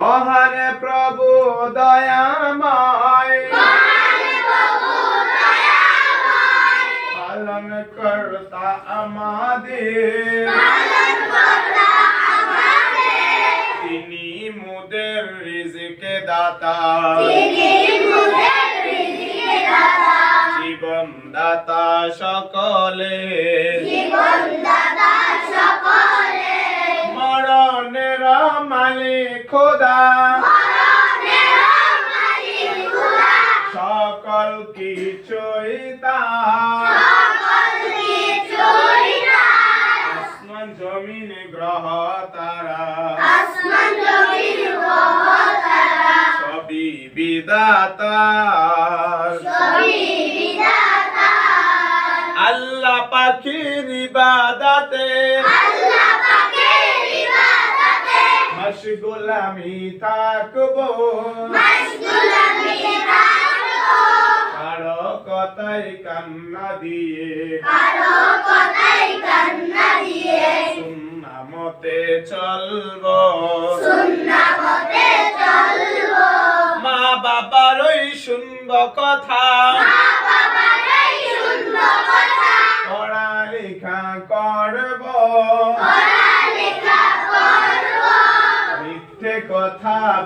মহানে প্রভু দয়াময়। পালন কর্তা আমাদের। তিনি মুদের রিজিকে দাতা। জীবন দাতা। সকলে। মরণের মালিক খোদা। সকল তার আসমান জমিন গ্রহ তারা। সবই বিদাতার আল্লাহ পাখির ইবাদাতে। মশগুল আমি থাকব। কারও কথাই কান্না দিয়ে। সুন্না মতে চলবো। মা বাবার ওই শুনব কথা। পড়ালেখা করব।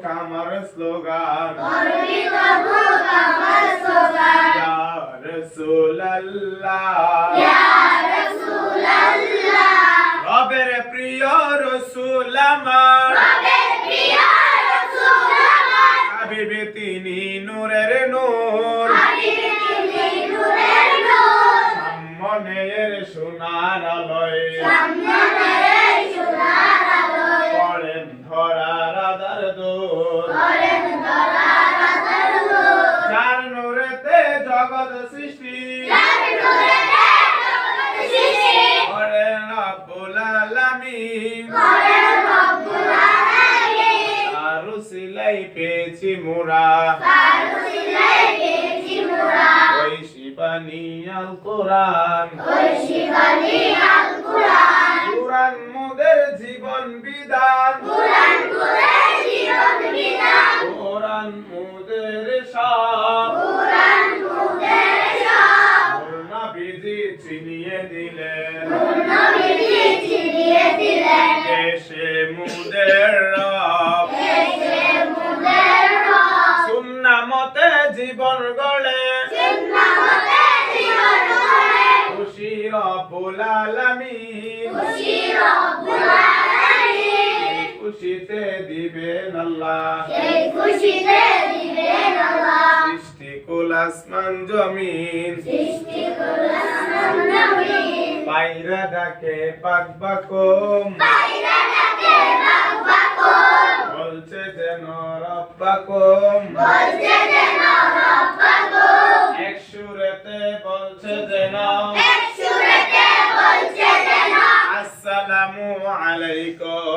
বুক কামার স্লোগান। ইয়া রাসূলুল্লাহ। রবের প্রিয় রাসূল আমার। দূর যার নূরেতে সৃষ্টি করেন রব্বুল সিলাই পেয়েছি মোরা ওই শিবানী কোরআন কোরআন মোদের জীবন বিধান কোরআন মোদের নবীজি চিনিয়ে দিলেন। দেশে মুদের রব। সুন্না মতে জীবন গড়ে। খুশি রব্বুল আলামিন। খুশিতে দিবেন আল্লাহ খুশিতে দিবেন আল্লাহ সৃষ্টি কুল আসমান জমিন। সৃষ্টি করলাম নবীন পায়রা ডাকে পাক বাকুম ডাকে বলছে যেন রব্বাকুম বলছে যেন রব্বাকুম এক সুরেতে বলছে যেন। এক সুরেতে বলছে যেন। আসসালামু আলাইকুম।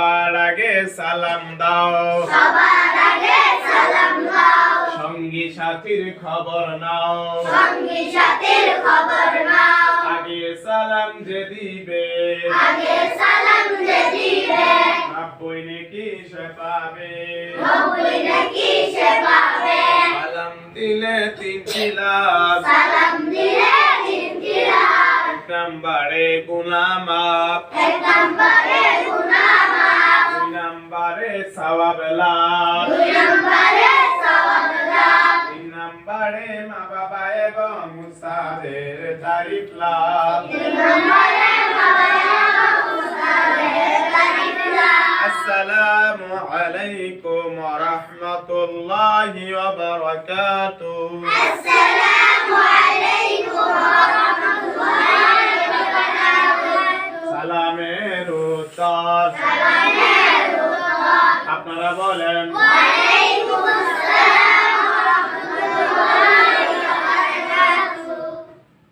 সবার আগে সালাম দাও। সবার আগে সালাম দাও। সঙ্গী সাথীর খবর নাও। সঙ্গী সাথীর খবর নাও। আগে সালাম যে দিবে। আগে সালাম যে দিবে। নব্বই নাকি সে পাবে। নব্বই নাকি সে পাবে। সালাম দিলে তিনটি লাভ সালাম দিলে দিন দিলাম এক নম্বরে গুনামাপ এক নম্বরে সওয়াব লাভ দুই নম্বরে সওয়াব লাভ তিন নম্বরে মা বাবা এবং মুস্তাদের তারিফ লাভ তিন নম্বরে মাওলানা উস্তাদের তারিফ লাভ আসসালামু আলাইকুম ওয়া রাহমাতুল্লাহি ওয়া বারাকাতুহু বলেন